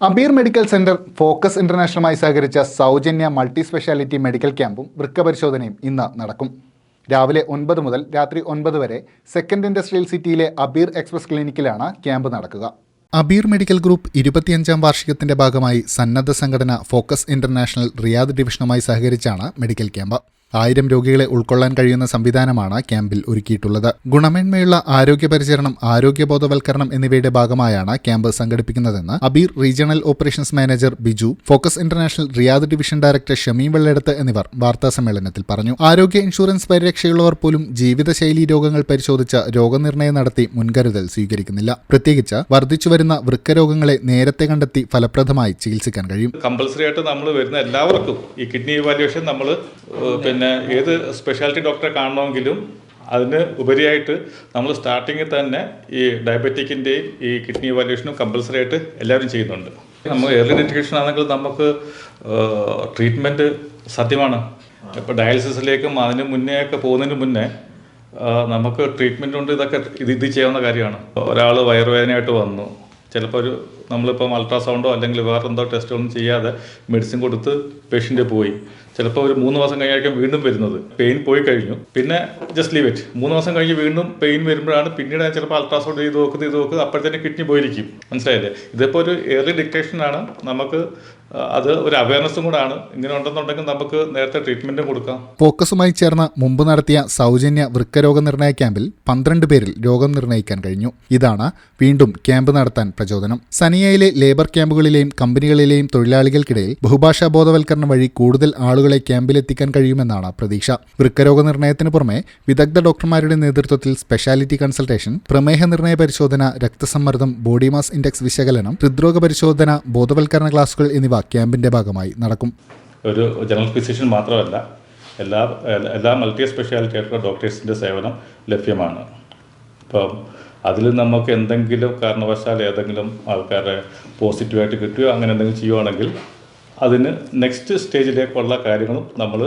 Abir medical centre focus ഇന്റർനാഷണലുമായി സഹകരിച്ച സൗജന്യ മൾട്ടി സ്പെഷ്യാലിറ്റി മെഡിക്കൽ ക്യാമ്പും വൃക്ക പരിശോധനയും ഇന്ന് നടക്കും. രാവിലെ ഒൻപത് മുതൽ രാത്രി ഒൻപത് വരെ സെക്കൻഡ് ഇൻഡസ്ട്രിയൽ സിറ്റിയിലെ അബീർ എക്സ്പ്രസ് ക്ലിനിക്കിലാണ് ക്യാമ്പ് നടക്കുക. അബീർ മെഡിക്കൽ ഗ്രൂപ്പ് ഇരുപത്തിയഞ്ചാം വാർഷികത്തിന്റെ ഭാഗമായി സന്നദ്ധ സംഘടന ഫോക്കസ് ഇന്റർനാഷണൽ റിയാദ് ഡിവിഷനുമായി സഹകരിച്ചാണ് മെഡിക്കൽ ക്യാമ്പ്. ആയിരം രോഗികളെ ഉൾക്കൊള്ളാൻ കഴിയുന്ന സംവിധാനമാണ് ക്യാമ്പിൽ ഒരുക്കിയിട്ടുള്ളത്. ഗുണമേന്മയുള്ള ആരോഗ്യ പരിചരണം ആരോഗ്യബോധവൽക്കരണം എന്നിവയുടെ ഭാഗമായാണ് camp സംഘടിപ്പിക്കുന്നതെന്ന് Abeer regional operations manager Biju Focus International Riyadh division director Shameem Velleduthu എന്നിവർ വാർത്താ സമ്മേളനത്തിൽ പറഞ്ഞു. ആരോഗ്യ ഇൻഷുറൻസ് പരിരക്ഷയുള്ളവർ പോലും ജീവിതശൈലി രോഗങ്ങൾ പരിശോധിച്ച് രോഗനിർണയം നടത്തി മുൻകരുതൽ സ്വീകരിക്കുന്നില്ല. പ്രത്യേകിച്ച് വർദ്ധിച്ചുവരുന്ന വൃക്കരോഗങ്ങളെ നേരത്തെ കണ്ടെത്തി ഫലപ്രദമായി ചികിത്സിക്കാൻ കഴിയും. കമ്പൽസറി ആയിട്ട് നമ്മൾ വരുന്ന എല്ലാവർക്കും ഈ കിഡ്നി ഇവാലുവേഷൻ നമ്മൾ പിന്നെ ഏത് സ്പെഷ്യാലിറ്റി ഡോക്ടറെ കാണണമെങ്കിലും അതിന് ഉപരിയായിട്ട് നമ്മൾ സ്റ്റാർട്ടിങ്ങിൽ തന്നെ ഈ ഡയബറ്റിക്കിന്റെയും ഈ കിഡ്നി വാല്യൂഷനും കമ്പൽസറി ആയിട്ട് എല്ലാവരും ചെയ്യുന്നുണ്ട്. നമ്മൾ എയർലി ഡെറ്റിക്കേഷൻ ആണെങ്കിൽ നമുക്ക് ട്രീറ്റ്മെന്റ് സത്യമാണ് ഇപ്പോൾ ഡയാലിസിസിലേക്കും അതിന് മുന്നേ ഒക്കെ പോകുന്നതിന് മുന്നേ നമുക്ക് ട്രീറ്റ്മെന്റ് കൊണ്ട് ഇതൊക്കെ ഇത് ഇത് ചെയ്യാവുന്ന കാര്യമാണ്. ഒരാൾ വയറുവേദനയായിട്ട് വന്നു. ചിലപ്പോൾ ഒരു നമ്മളിപ്പം അൾട്രാസൗണ്ടോ അല്ലെങ്കിൽ വേറെന്തോ ടെസ്റ്റോ ഒന്നും ചെയ്യാതെ മെഡിസിൻ കൊടുത്ത് പേഷ്യന്റ് പോയി. ചിലപ്പോൾ ഒരു മൂന്ന് മാസം കഴിഞ്ഞായിരിക്കും വീണ്ടും വരുന്നത്. പെയിൻ പോയി കഴിഞ്ഞു. പിന്നെ ജസ്റ്റ് ലീവ് ഇറ്റ് മൂന്ന് മാസം കഴിഞ്ഞ് വീണ്ടും പെയിൻ വരുമ്പോഴാണ് പിന്നീട് ഞാൻ ചിലപ്പോൾ അൾട്രാസൗണ്ട് ചെയ്ത് നോക്കുന്നത് ഇത് നോക്കുന്നത് അപ്പോഴത്തേനും കിഡ്നി പോയിരിക്കും. മനസ്സിലായില്ലേ? ഇതിപ്പോൾ ഒരു ഏർലി ഡിറ്റക്ഷനാണ് നമുക്ക് അത് ഒരു അവയർനെസ്സും കൂടാണ്. ഇങ്ങനെ ഉണ്ടെന്നുണ്ടെങ്കിൽ നമുക്ക് നേരത്തെ ട്രീറ്റ്മെന്റ് കൊടുക്കാം. ഫോക്കസുമായി ചേർന്ന മുമ്പ് നടത്തിയ സൗജന്യ വൃക്കരോഗ നിർണയ ക്യാമ്പിൽ പന്ത്രണ്ട് പേരിൽ രോഗം നിർണയിക്കാൻ കഴിഞ്ഞു. ഇതാണ് വീണ്ടും ക്യാമ്പ് നടത്താൻ പ്രചോദനം. സനിയയിലെ ലേബർ ക്യാമ്പുകളിലെയും കമ്പനികളിലെയും തൊഴിലാളികൾക്കിടയിൽ ബഹുഭാഷാ ബോധവൽക്കരണം വഴി കൂടുതൽ ആളുകളെ ക്യാമ്പിലെത്തിക്കാൻ കഴിയുമെന്നാണ് പ്രതീക്ഷ. വൃക്കരോഗ നിർണയത്തിന് പുറമെ വിദഗ്ധ ഡോക്ടർമാരുടെ നേതൃത്വത്തിൽ സ്പെഷ്യാലിറ്റി കൺസൾട്ടേഷൻ പ്രമേഹ നിർണയ പരിശോധന രക്തസമ്മർദ്ദം ബോഡി മാസ് ഇൻഡെക്സ് വിശകലനം ഹൃദ്രോഗ പരിശോധന ബോധവൽക്കരണ ക്ലാസുകൾ എന്നിവ ക്യാമ്പിന്റെ ഭാഗമായി നടക്കും. ഒരു ജനറൽ ഫിസിഷ്യൻ മാത്രമല്ല എല്ലാ എല്ലാ മൾട്ടി സ്പെഷ്യാലിറ്റി ആയിട്ടുള്ള ഡോക്ടേഴ്സിന്റെ സേവനം ലഭ്യമാണ്. ഇപ്പം അതിൽ നമുക്ക് എന്തെങ്കിലും കാരണവശാൽ ഏതെങ്കിലും ആൾക്കാരെ പോസിറ്റീവായിട്ട് കിട്ടുകയോ അങ്ങനെ എന്തെങ്കിലും ചെയ്യുവാണെങ്കിൽ അതിന് നെക്സ്റ്റ് സ്റ്റേജിലേക്കുള്ള കാര്യങ്ങളും നമ്മൾ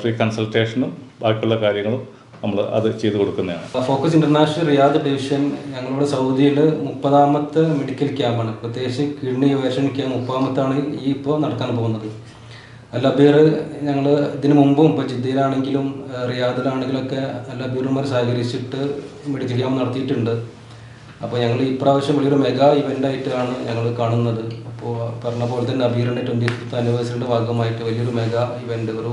ഫ്രീ കൺസൾട്ടേഷനും ബാക്കിയുള്ള കാര്യങ്ങളും നമ്മൾ അത് ചെയ്തു കൊടുക്കുന്നതാണ്. ഫോക്കസ് ഇന്റർനാഷണൽ റിയാദ് ഡിവിഷൻ ഞങ്ങളുടെ സൗദിയിൽ മുപ്പതാമത്തെ മെഡിക്കൽ ക്യാമ്പാണ് പ്രത്യേകിച്ച് കിഡ്നി വേഷൻ ക്യാമ്പ് മുപ്പതാമത്താണ് ഈ ഇപ്പോൾ നടക്കാൻ പോകുന്നത്. അല്ല ലബീർ ഞങ്ങൾ ഇതിനു മുമ്പും ഇപ്പോൾ ജിദ്ദയിലാണെങ്കിലും റിയാദിലാണെങ്കിലൊക്കെ റിയാദിലാണെങ്കിലും ഒക്കെ ലബീറുമാർ സഹകരിച്ചിട്ട് മെഡിക്കൽ ക്യാമ്പ് നടത്തിയിട്ടുണ്ട്. അപ്പോൾ ഞങ്ങൾ ഈ പ്രാവശ്യം വലിയൊരു മെഗാ ഇവന്റ് ആയിട്ടാണ് ഞങ്ങൾ കാണുന്നത്. അപ്പോൾ പറഞ്ഞ പോലെ തന്നെ അബീറിന്റെ ട്വന്റി ഫിഫ്ത്ത് ആനിവേഴ്സറിയുടെ ഭാഗമായിട്ട് വലിയൊരു മെഗാ ഇവന്റ് ഒരു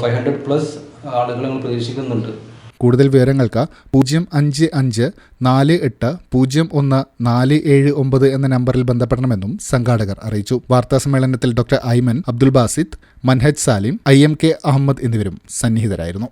ഫൈവ് ഹൺഡ്രഡ് പ്ലസ് ആളുകൾ ഞങ്ങൾ പ്രതീക്ഷിക്കുന്നുണ്ട്. കൂടുതൽ വിവരങ്ങൾക്ക് പൂജ്യം അഞ്ച് അഞ്ച് നാല് എട്ട് പൂജ്യം ഒന്ന് നാല് ഏഴ് ഒമ്പത് എന്ന നമ്പറിൽ ബന്ധപ്പെടണമെന്നും സംഘാടകർ അറിയിച്ചു. വാർത്താ സമ്മേളനത്തിൽ doctor Aiman Abdul Basid Manhaj Salim I M K Ahammed എന്നിവരും സന്നിഹിതരായിരുന്നു.